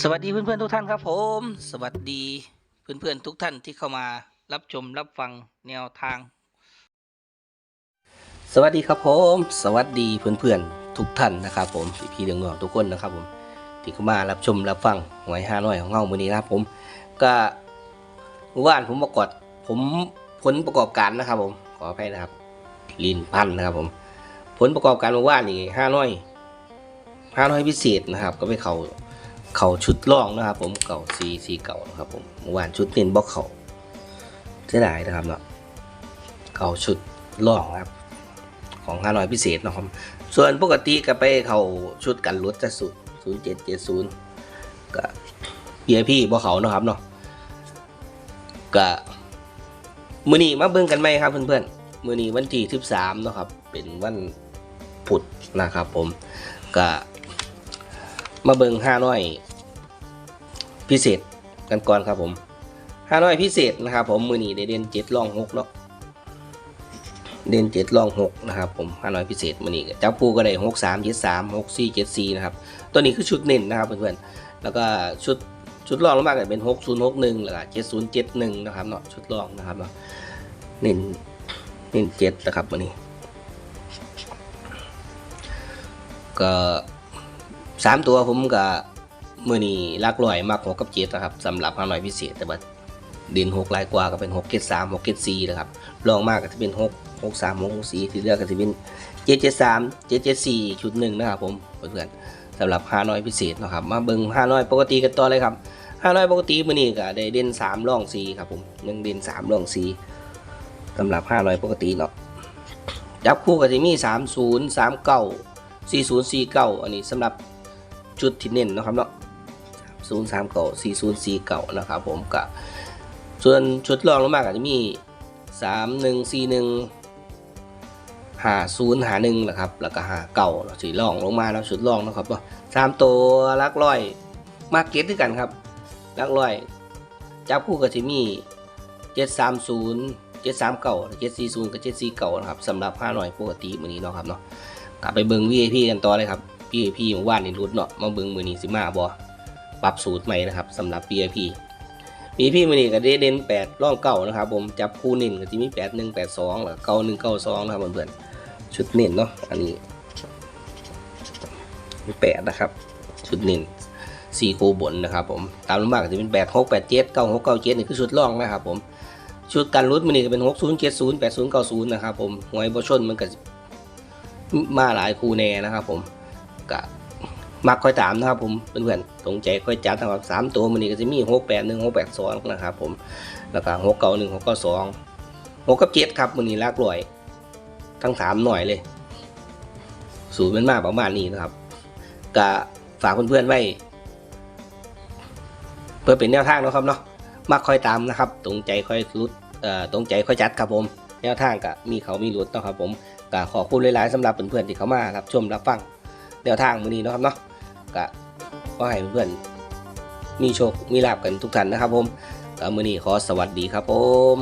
สวัสดีเพื่อนๆทุกท่านครับผม สวัสดีเพื่อนๆทุกท่านที่เข้ามารับชมรับฟังแนวทาง สวัสดีครับผม สวัสดีเพื่อนๆทุกท่านนะครับผมพี่ๆเดืองหนวงทุกคนนะครับผมที่เข้ามารับชมรับฟังหวยห้าน้อยของเงามือนี้นะครับผม ก็เมื่อวานผมประกอบผมผลประกอบการนะครับ ผมขออภัยนะครับลินพันนะครับผม ผลประกอบการเมื่อวานนี่ห้าน้อยห้าน้อยพิเศษนะครับ ก็ไปเขา เข่าชุดล่องนะครับ ผมเก่าซีซีเก่านะครับ ผมเมื่อวานชุดเน้นบล็อกเขาเสียดายนะครับเนาะเก่าชุดล่องครับ ของห้าร้อยพิเศษนะครับ ส่วนปกติก็ไปเข่าชุดกันรถจะสุดศูนย์เจ็ดเจ็ดศูนย์ก็เพียพี่บ่เขาเนาะครับเนาะก็มือนี้มาเบิ่งกันไหมครับเพื่อนๆมือนี้วันที่สิบสามนะครับ เป็นวันพุธนะครับ ผมก็มาเบิงห้าน้อย พิเศษกันก่อนครับผมห้าน้อยพิเศษนะครับผมมือนี้ได้เด่นเจ็ดล่องหกเนาะเด่นเจ็ดล่องหกนะครับผมห้าน้อยพิเศษมือนี้จับปูก็ได้หกสามเจ็ดสามหกสี่เจ็ดสี่นะครับตัวนี้คือชุดเน้นนะครับเพื่อนๆแล้วก็ชุดชุดรองลงมาก็เป็นหกศูนย์หกหนึ่งแล้วก็เจ็ดศูนย์เจ็ดหนึ่งนะครับเนาะชุดรองนะครับเนาะเน้นเน้นเจ็ดนะครับมือนี้ ก็สามตัวผมกับ มือนี้ลักลอยมากหกกับเจ็ดนะครับสำหรับห้าน้อยพิเศษแต่ว่าเด่นหกลายกว่าก็เป็นหกเจ็ดสามหกเจ็ดสี่นะครับรองมากก็จะเป็นหกหกสามหกสี่ที่เลือกก็จะเป็นเจ็ดเจ็ดสามเจ็ดเจ็ดสี่ชุดหนึ่งนะครับผมเพื่อนๆสำหรับห้าน้อยพิเศษนะครับ มาเบิ่งห้าน้อยปกติกันต่อเลยครับห้าน้อยปกติมือนี้ก็ได้เด่นสามร่องสี่ครับผมหนึ่งเด่นสามร่องสี่สำหรับห้าน้อยปกติเนาะจับคู่ก็จะมีสามศูนย์สามเก้าสี่ศูนย์สี่เก้าอันนี้สำหรับชุดที่เน้นนะครับเนาะ ศูนย์สามเก่าสี่ศูนย์สี่เก่านะครับผมกับส่วนชุดรองลงมาก็จะมีสามหนึ่งสี่หนึ่งหาศูนย์หาหนึ่งนะครับแล้วก็หาเก่าสีรองลงมาแล้วชุดรองนะครับเนาสามตัวลักร้อยมาเก็ตด้วยกันครับลักร้อยจับคู่กับที่มีเจ็ดสามศูนย์เจ็ดสามเก่าเจ็ดสี่ศูนย์กับเจ็ดสี่เก่านะครับสำหรับห้าหน่อยปกติมือนี้เนาะครับเนาะกลับไปเบิ้ง VIP กันต่อเลยครับ PAP เมื่อวานนี่รุดเนาะมาเบิ่งมือนี้สิมาบ่ ปรับสูตรใหม่นะครับสำหรับ PAP PAP มือนี้ก็ได้เด่น8ร่องเก่านะครับผมจับคู่เน้นก็จะมี8 1 8 2แล้วก็9 1 9 2นะครับเพื่อนๆชุดเน้นเนาะอันนี้มี8นะครับชุดเน้น4คู่บนนะครับผมตามลงมากจะเป็น8 6 8 7 9 6 9 7นี่คือชุดร่องนะครับผมชุดกันรุดมือนี้ก็เป็น6 0 7 0 8 0 9 0นะครับผมหวยบ่ชนมันก็มาหลายคู่แน่นะครับผมก็ มักค่อยตามนะครับผมเพื่อนๆตรงใจค่อยจัดนะครับสามตัวมันนี้ก็จะมีหกแปดหนึ่งหกแปดสองนะครับผมแล้วก็หกเก้าหนึ่งหกเก้าสองหกกับเจ็ดครับมันนี้ลากลอยทั้งสามหน่อยเลยสูตรมันมากประมาณนี้นะครับก็ฝากเพื่อนๆไว้ เพื่อเป็นแนวทางนะครับเนาะมักค่อยตามนะครับ ตรงใจค่อยรุดเอ่อตรงใจค่อยจัดครับผมแนวทางก็มีเขามีรุดนะครับผมก็ขอบคุณหลายๆสำหรับเพื่อนๆที่เขามารับชมรับฟังแนวทางมือนี้นะครับเนาะ ก็ขอให้เพื่อนมีโชค มีลาบกันทุกท่านนะครับผมก็มือนี้ขอสวัสดีครับผม